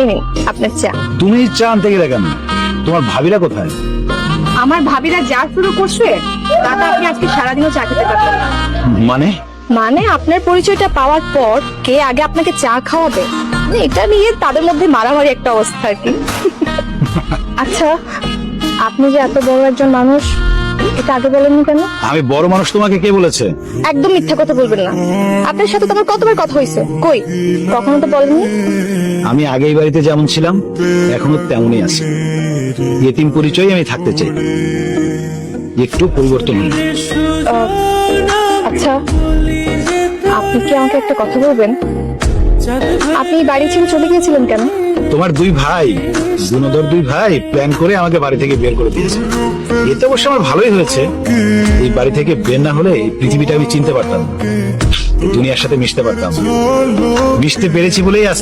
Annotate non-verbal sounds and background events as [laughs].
এই নিন আপনার চা। তুমি চা আনতে গেলে কেন? তোমার ভাবিরা কোথায়? আমার ভাবিরা যা শুরু করছে তাতে আপনি আজকে সারাদিনও চা খেতে পারবেন না। মানে? মানে আপনার পরিচয়টা পাওয়ার পর কে আগে আপনাকে চা খাওয়াবে? মানে এটা নিয়ে তাদের মধ্যে মারামারি একটা অবস্থা আর কি। [laughs] আচ্ছা আপনি যে এত বড় একজন মানুষ এটা আগে বলেননি কেন? আমি বড় মানুষ তোমাকে কে বলেছে? একদম মিথ্যা কথা বলবেন না। আপনার সাথে তো আমার কতবার কথা হয়েছে? কই? কখনো তো বলেননি? আমি আগে এই বাড়িতে যেমন ছিলাম এখনও তেমনই আছি। এতিম পরিচয় আমি থাকতে চাই। একটু পরিবর্তন হল আচ্ছা আপনি কি আমাকে একটা কথা বলবেন? আপনি বাড়ি ছেড়ে চলে গিয়েছিলেন কেন? তোমার দুই ভাই গুণধর দুই ভাই প্ল্যান করে আমাকে বাড়ি থেকে বের করে দিয়েছে। এতে অবশ্য আমার ভালোই হয়েছে। এই বাড়ি থেকে বের না হলে এই পৃথিবীটা আমি চিনতে পারতাম দুনিয়ার সাথে মিশতে পারতাম মিশতে পেরেছি বলেই আজকে